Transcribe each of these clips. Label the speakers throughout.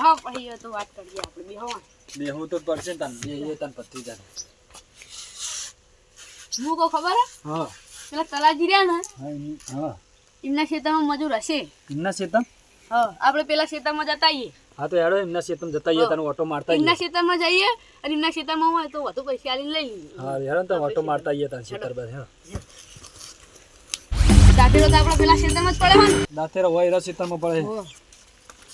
Speaker 1: બેહો પછી તો વાત કરીએ આપણે. બેહો.
Speaker 2: બેહવું તો પડશે તને. તન તને ભત્રીજા
Speaker 1: હું કો ખબર હે?
Speaker 2: હા.
Speaker 1: પેલા તલાજી રહ્યા ને
Speaker 2: હા
Speaker 1: એમના ખેતરમાં મજૂર હશે.
Speaker 2: એમના ખેતર?
Speaker 1: હા આપણે પેલા ખેતરમાં જતા આવીએ.
Speaker 2: હા તો હેડો એમના ખેતરમાં જતા આવીએ તને ઓટો મારતા
Speaker 1: એમના ખેતરમાં જઈએ અને એમના ખેતરમાં હોય તો વધુ પૈસા આલીને લઈ લઈએ.
Speaker 2: હા હેડો તો ઓટો મારતા આવીએ તને ખેતર બાદ હા.
Speaker 1: દાંતેડો તો આપણે પેલા ખેતરમાં જ પડે હોય ને.
Speaker 2: હોય એરા ખેતરમાં પડે.
Speaker 1: હો.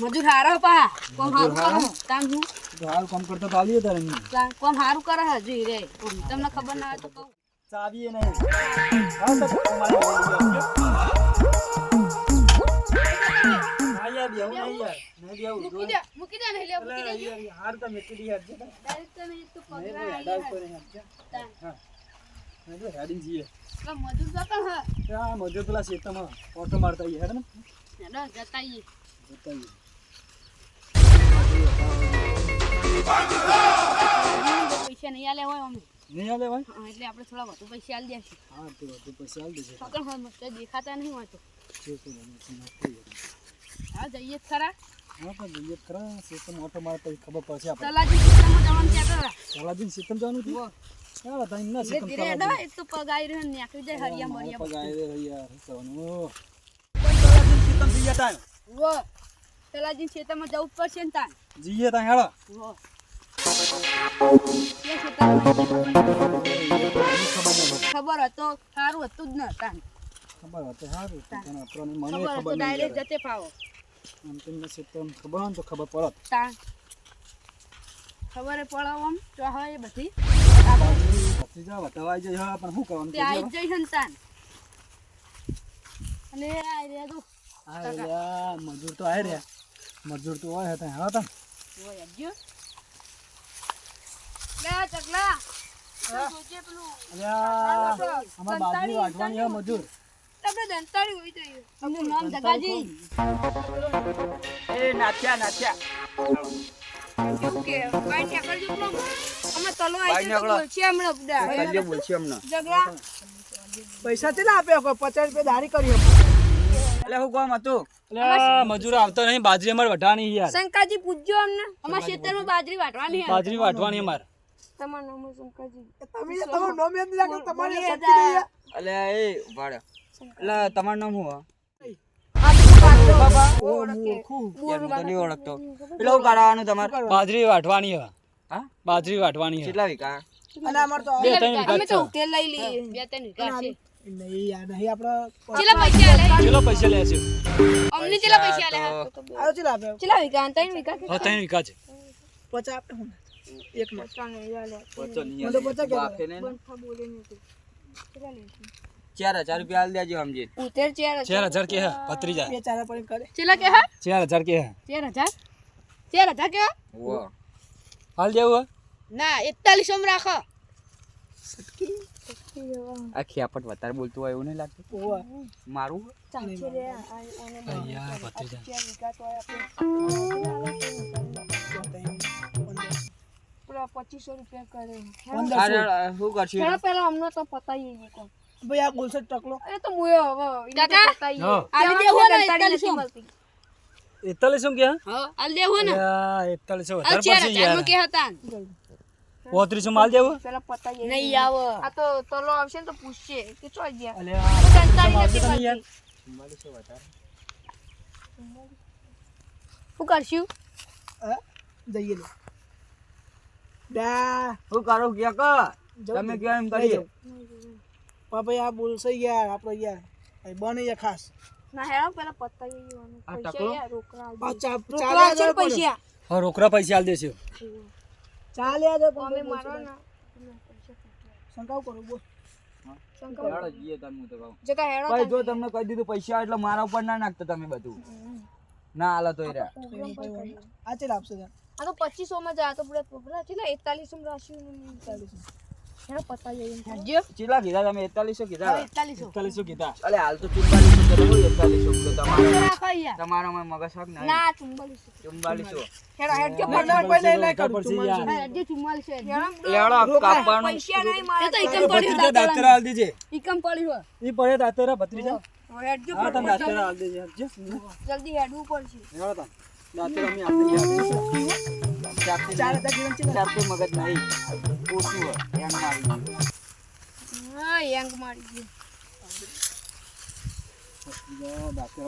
Speaker 1: મજૂર હારો પા. કોમ હારું કરો. તાન હું?
Speaker 2: હાલ કામ કરતા તો આલીએ તારે
Speaker 1: તાન કોમ હારું કરે હે જોઈ રે. તમને ખબર ના હોય તો કહું.
Speaker 2: ચાવીએ નહીં. હા તો તમારે હા બેહું નહીં યાર નહીં બેહું
Speaker 1: મૂકી દે મૂકી દે ને લે મૂકી દે
Speaker 2: હાર તો મેકી દી યાર
Speaker 1: ડાયરેક્ટ તમે એક તો
Speaker 2: નહીં
Speaker 1: પગલા
Speaker 2: ભાઈ, હેડા
Speaker 1: આયા
Speaker 2: ઉપર નહીં આપજે.
Speaker 1: તાન.
Speaker 2: હા. નહીં તો હેડીને
Speaker 1: પેલા મજૂર જતા હે
Speaker 2: મજૂર પેલા શેતમાં ઓટો મારતા આવીએ ને.
Speaker 1: જતા
Speaker 2: જતા આવીએ
Speaker 1: પૈસા નહીં આલે હોય અમે
Speaker 2: નહીં આલે ભાઈ
Speaker 1: હા, એટલે આપણે થોડા વધુ પૈસા આલી દેશું
Speaker 2: હા તો વધુ પૈસા આલી દેજે.
Speaker 1: પકડ હોય મસ્ત દેખાતા નહીં હોય તો.
Speaker 2: છે.
Speaker 1: હા જઈએ ખરા.
Speaker 2: હા તો જઈએ ખરા. શેતમ ઓટો મારતા ઈ ખબર પડશે આપણે.
Speaker 1: તલાજી ખેતરમાં જવાનું ક્યાં હતા
Speaker 2: ચાલાજીને શેતમ જવાનું થયું ચાલો તાઈ ના શેતમ
Speaker 1: ધીરે હેડો એક તો પગ આવી રહ્યો ને નીકળી જાય હરિયા
Speaker 2: મારા
Speaker 1: મરિયા
Speaker 2: પગ આયે રે યાર. શું કરવાનું? ચાલાજીને શેતમ જઈએ તાન
Speaker 1: વો તલાજી ખેતરમાં જવું પડશે ને તાન
Speaker 2: જઈએ તાન હેડો
Speaker 1: ખબર હતો સારું હતું જ ન તાન
Speaker 2: ખબર હતી સારું તો આપણને મને
Speaker 1: ખબર ડાયરેક્ટ જતે ફાવો.
Speaker 2: આમ તમને શેતમ ખબર હોય તો ખબર પડત.
Speaker 1: તાન ખબર પડે આમ તો એ બધી.
Speaker 2: ભત્રીજા વટાવાઈ જાય હા પણ શું કરવાનું?
Speaker 1: તે આવી જ જઈશ તાન અને આ તો
Speaker 2: આ મજૂર તો આય રહ્યા. મજૂર તો હોય હતા હા તા
Speaker 1: વો યાજો લે ચકલા.
Speaker 3: પૈસા કેટલા આપ્યા? પચાસ રૂપિયા દારી કરી
Speaker 4: એટલે હું કોમ હતું?
Speaker 2: એટલે મજૂર આવતો નહીં બાજરી અમારે વઢાણી યાર.
Speaker 1: શંકાજી પૂછજો અમને. અમારા ખેતરમાં બાજરી વાટવાની
Speaker 2: બાજરી વાટવાની અમાર.
Speaker 1: તમારું નામ શંકાજી
Speaker 3: તમે તમારું નામ યાદ નહીં રાખો તમારે.
Speaker 4: એટલે એ ઉભાડે એટલે તમારું નામ
Speaker 3: હું
Speaker 2: બાજરી વાટવાની હે? બાજરી વાટવાની
Speaker 4: કેટલા વીઘા?
Speaker 3: અને અમારે તો
Speaker 2: બે ત્રણ વીઘા.
Speaker 1: બે વીઘા
Speaker 3: નહીં નહીં આપણે
Speaker 1: આલે.
Speaker 2: ચલો પૈસા લે છે.
Speaker 1: અમને પૈસા આલે
Speaker 2: હા. છે.
Speaker 3: આપે હું. એક માં
Speaker 4: નહીં ને? ચાર હજાર રૂપિયા હાલ દેજો સમજી
Speaker 1: ઉતેર ચાર
Speaker 2: ચાર હજાર કે હે ભત્રીજા.
Speaker 3: બે ચાર પણ કરે.
Speaker 1: કે હા?
Speaker 2: ચાર હજાર કે હે.
Speaker 1: ચાર હજાર? ચાર હજાર કે
Speaker 4: હા?
Speaker 2: હાલ જેવું
Speaker 1: ના એકતાલીસો માં રાખો
Speaker 4: આ ખ્યાપટ વધારે બોલતું હોય એવું નહીં લાગતું? મારું?
Speaker 1: પચીસો રૂપિયા કરે.
Speaker 4: શું કરશું
Speaker 1: પેલા પેલા અમને તો પતાઈ
Speaker 3: ભાઈ આ ગુલસર ટકલો.
Speaker 1: એ તો મુયો હવે કાકા?
Speaker 2: હા
Speaker 1: આલી ને એકતાલીસો.
Speaker 2: એકતાલીસો કે હા.
Speaker 1: આલી દેવો ને.
Speaker 2: એકતાલીસો વધારે
Speaker 1: ચાર
Speaker 2: યાર.
Speaker 1: કે હતા
Speaker 2: પોત્રીસો માલ દેવું?
Speaker 1: પેલા પતાઈ નહીં આવો. આ તો તલો આવશે ને તો પૂછશે. કે ચો ગયા.
Speaker 2: અલ્યા
Speaker 1: કંટાળી નથી. શું કરશું?
Speaker 3: જઈએ લે. ડા
Speaker 4: શું કરો કે? કો તમે કયો એમ કરીએ.
Speaker 3: પાપા આ બોલશે યાર આપણો યાર. ભાઈ બને યાર ખાસ.
Speaker 1: ના હેરો પેલા પતાઈ જવાનું
Speaker 4: આ
Speaker 1: પૈસા રોકડા આલી. પૈસા.
Speaker 2: હા રોકડા પૈસા હાલ દેશે
Speaker 3: ચાલે
Speaker 1: મારો ના
Speaker 3: શંકાવ કરો બોલ.
Speaker 4: જો તમને કહી દીધું પૈસા એટલે મારા ઉપર ના નાખતા તમે બધું. ના આલા તો
Speaker 3: આ ચેલા આપશે
Speaker 1: આ તો પચીસો માં જા તો પૂરા પૂરા કેટલા એકતાલીસો માં
Speaker 4: કેટલા કીધા તમે? એકતાલીસો કીધા?
Speaker 1: એકતાલીસો.
Speaker 2: કીધા.
Speaker 4: અલે હાલ તો ચુમ્બાલીસો કીધા એકતાલીસો. તો તમારો તમારો માં મગજ હક નહીં.
Speaker 1: ના ચુમ્માલીસો
Speaker 4: ચુમ્બાલીસો.
Speaker 1: હેરો હેડજો
Speaker 3: પંદર કોઈ નહીં નહીં કરું
Speaker 2: પડશે યાર
Speaker 1: હેડજો ચુમ્માલીસો હેડજો
Speaker 4: કાપવાનું
Speaker 1: પૈસા નહીં મારે તો ઇકમ પડ્યું
Speaker 2: ભત્રીજા હાલ દેજે.
Speaker 1: ઇકમ પડ્યું
Speaker 2: ઈ પડે દાંતરા ભત્રીજા.
Speaker 1: હેડજો
Speaker 2: હા તમે દાંતરા હાલ દેજે
Speaker 1: જલ્દી હેડવું પડશે.
Speaker 2: હેડો તમે. દાંતર અમે આપણે યાદ
Speaker 4: ચાપતી
Speaker 3: ચાર
Speaker 4: નહીં.
Speaker 3: જીવન છે
Speaker 4: મગજ નહીં ઓછું હોય એમ મારી ગયું.
Speaker 1: હા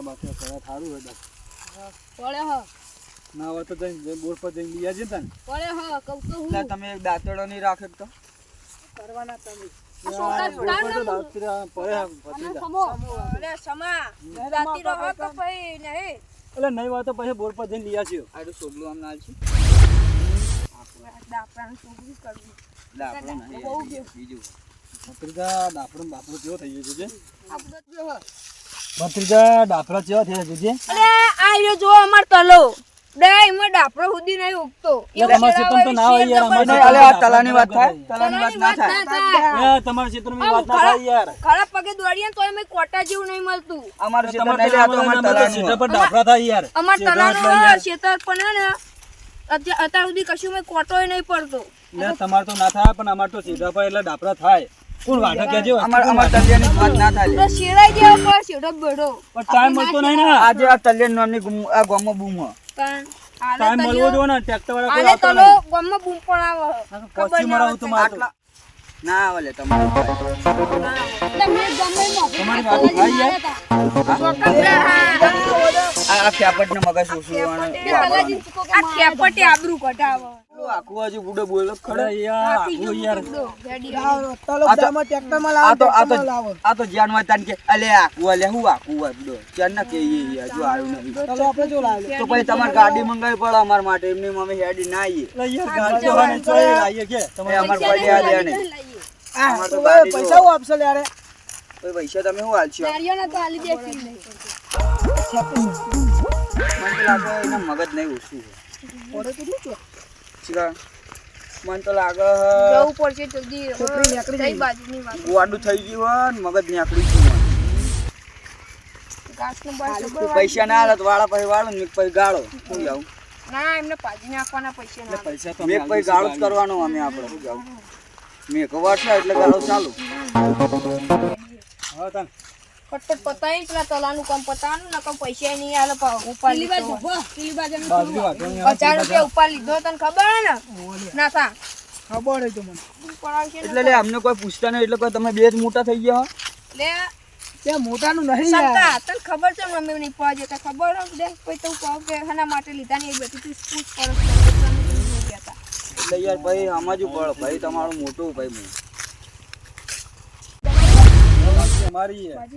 Speaker 1: મારી
Speaker 2: કરવા સારું હોય.
Speaker 1: પડે હ.
Speaker 2: ના હોય તો બોર પર જઈને લઈ આવજે તને.
Speaker 1: પડે હ કહું તો હું
Speaker 4: તમે એક દાંતરડો નહીં રાખે તો?
Speaker 3: કરવાના તમે.
Speaker 2: એટલે નહીં વાત તો પછી બોર પર જઈને લઈ આવજો.
Speaker 4: આ તો સોગલું આમ ના છે
Speaker 1: દાપડાનું છોકરું કરવું?
Speaker 4: દાપડો
Speaker 1: બહુ
Speaker 4: બીજું
Speaker 2: ભત્રીજા દાફડો ને કેવો થઈ ગયો છે
Speaker 1: આ બધો જ જો હ.
Speaker 2: ભત્રીજા દાફડા કેવા થયા છે
Speaker 1: અરે આ રહ્યો જો અમાર તલો. એમાં ડાપડો સુધી નહીં ઉગતો.
Speaker 2: યાર, અમારા તો ના હોય યાર, અમારા
Speaker 4: નહીં, અલે આ તલાની વાત થાય? તલાની વાત ના થાય?
Speaker 2: તમારા ક્ષેત્રમાં વાત ના થાય યાર.
Speaker 1: ખરાબ પગે દોડીએ ને તોય કોટા જેવું નહીં મળતું.
Speaker 4: અમારું ક્ષેત્ર નહીં લે, આ તો અમારે
Speaker 2: તો
Speaker 4: તલાનું
Speaker 2: પર દાફડા થાય યાર.
Speaker 1: અમાર તલાનો
Speaker 2: એટલે
Speaker 1: ખેતર પણ ને અત્યાર અત્યાર સુધી કશું મેં કોટોય નહીં પડતો.
Speaker 2: ના તમારે તો ના થાય પણ અમાર તો સીધા પર એટલે ડાપરા થાય. કોણ વાઢા કહેજો
Speaker 4: અમાર અમાર તલિયાની વાત ના થાય.
Speaker 1: તો શેડાઈ દેવો પર શેડો બેઠો
Speaker 2: પણ ટાઈમ મળતો નહીં ને.
Speaker 4: આજે આ તલિયાન નામની ગુમ- આ ગોમો બૂમ
Speaker 1: પણ
Speaker 2: ટાઈમ મળવો જો ને ટ્રેક્ટર વાળા કોઈ આવતો નહીં.
Speaker 1: ગોમો બૂમ પણ આવે.
Speaker 2: પછી મરાવું તો. મારે
Speaker 4: ના આવે લે તમારું થાય.
Speaker 1: એટલે મેં ગમે
Speaker 2: તમારી વાત થાય યાર
Speaker 4: આ આ ખેપટને મગજ ઓછું
Speaker 1: આ કેપટે આબરૂ કઢાવે.
Speaker 4: આખું હજુ ગુડો બોલો ખરો.
Speaker 2: યાર આખું યાર.
Speaker 3: તલો જામાં ટ્રેક્ટરમાં
Speaker 4: આ
Speaker 3: લાવો,
Speaker 4: આ તો આ તો જ્ઞાન તાન કે અલે આખું અલે હું આખું હોય બધો કે એ હજુ આવ્યું નહીં.
Speaker 3: તલો આપણે જો લાવ્યો.
Speaker 4: તો પછી તમારે ગાડી મંગાવી પડે અમારા માટે. એમની મમ્મી હેડી ના
Speaker 2: યાર ગાડી ચોય લાવીએ કે. તમારે
Speaker 4: અમારે કોઈ નહીં
Speaker 3: આ,
Speaker 4: ગાડી
Speaker 3: પૈસા હું આપશો લે યાર?
Speaker 4: પૈસા તમે શું હાલશો
Speaker 1: નારિયેળના તો આલી દેખી નહીં.
Speaker 4: પૈસા ના હાલત વાળા પછી વાળો ને પછી ગાળો
Speaker 1: ના એમને પાજી નાખવાના પૈસા ના
Speaker 2: પૈસા
Speaker 4: જ કરવાનો અમે આપણે શું જાઉં મેં કવાર એટલે ગાળો ચાલુ
Speaker 2: હા
Speaker 1: ફટફટ પતાવી પેલા તલાનું કામ પતાવાનું ને કામ પૈસા નહીં આલે પાવ ઉપર લીધો પચાસ રૂપિયા ઉપર લીધો તને ખબર હે ને? ના સા
Speaker 3: ખબર હોય તો મને.
Speaker 1: ને
Speaker 4: એટલે લે અમને કોઈ પૂછતા નહીં એટલે કોઈ તમે બે જ મોટા થઈ ગયા હો.
Speaker 1: લે.
Speaker 3: તે મોટાનું નહીં યાર.
Speaker 1: સંતા તને ખબર છે મમ્મી અમે નહીં પાવા જતા? ખબર હે? દે કોઈ તો કહું કે હના માટે લીધા નહીં એ બધી તું પૂછ કહેતા
Speaker 4: એટલે યાર ભાઈ આમાં જ પડ ભાઈ તમારું મોટું ભાઈ હું
Speaker 2: અમારી યાર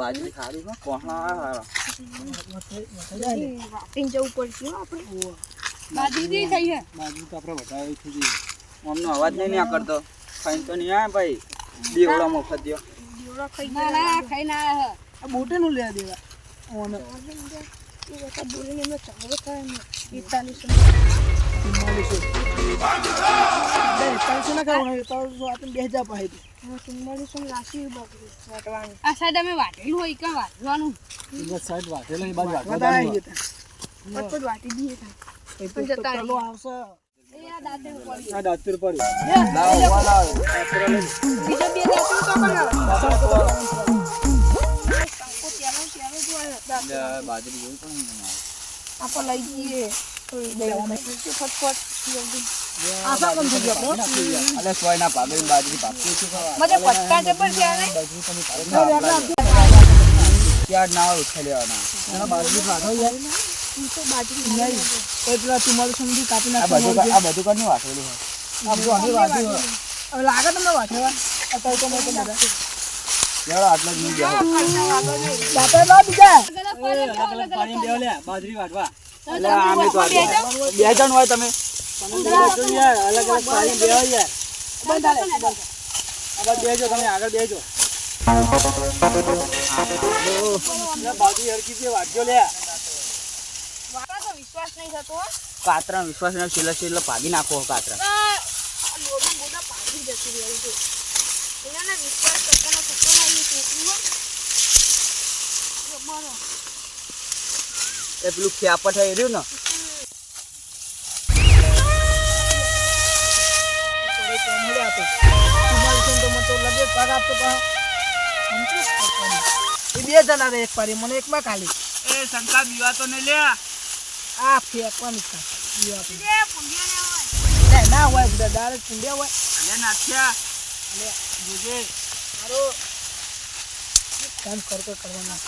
Speaker 1: બાજી
Speaker 4: ખારી હો કોહણા હારા.
Speaker 1: લાગી જવું પડશે આપણે. બાજી દી થઈ હે
Speaker 2: બાજરી તો આપણે વધારે થઈ ગઈ
Speaker 4: અમનો અવાજ નહીં નહીં કરતો. ખાઈને તો નહીં આવે ભાઈ? દેવડા મફત દ્યો.
Speaker 1: દીવડા ખાઈ ખાઈ ના હે.
Speaker 3: આ બોટેનું લેવા દેવા. ઓને.
Speaker 1: વાટવાની
Speaker 5: આ સાઈડ અમે વાટેલું હોય ક્યાં વાટવાનું
Speaker 2: સાઈડ વાટેલા બાજુ વાટવા
Speaker 3: વધારે
Speaker 2: જવાનું
Speaker 3: આવી
Speaker 2: હોય.
Speaker 3: ગયા.
Speaker 1: ફટફટ વાટી દઈએ
Speaker 3: એ
Speaker 1: જતા
Speaker 3: આવશે.
Speaker 2: આ દાંતર
Speaker 4: લાવો
Speaker 1: બીજા બે દાંતું તો બનાવો
Speaker 4: બાજરી જોઈ પણ.
Speaker 1: આપણે લઈ જઈએ.
Speaker 3: લાગે તમને વાંચવા
Speaker 2: બાજરી વાટવા
Speaker 4: એટલે આમે તો આટલો. બે જણ હોય તમે.
Speaker 2: અલગ અલગ પાણી દેવા યાર. બેજો તમે આગળ બેજો. બાજરી હરકી છે વાટજો લે.
Speaker 1: વિશ્વાસ નહીં થતો હો.
Speaker 4: કાતરા વિશ્વાસ ને છેલ્લે છેલ્લે ભાગી નાખો કાતરા.
Speaker 1: પાછી જતી રહી છે એનાને વિશ્વાસ કરતાનો ખતરનાક એ
Speaker 4: પેલું ખ્યાપટ થઈ રહ્યું ને
Speaker 3: નું. એ બે જણા રે એક પારી મને એકમાં ખાલી
Speaker 4: એ શંકા બીવા તો નહીં લે
Speaker 3: આ ફેંકવાનું જ ના આપણે.
Speaker 1: લે, પુંડિયા ને હોય.
Speaker 3: ના હોય બધા
Speaker 4: નાથ્યા
Speaker 3: જોજે મારો કામ કરતો કરવાના.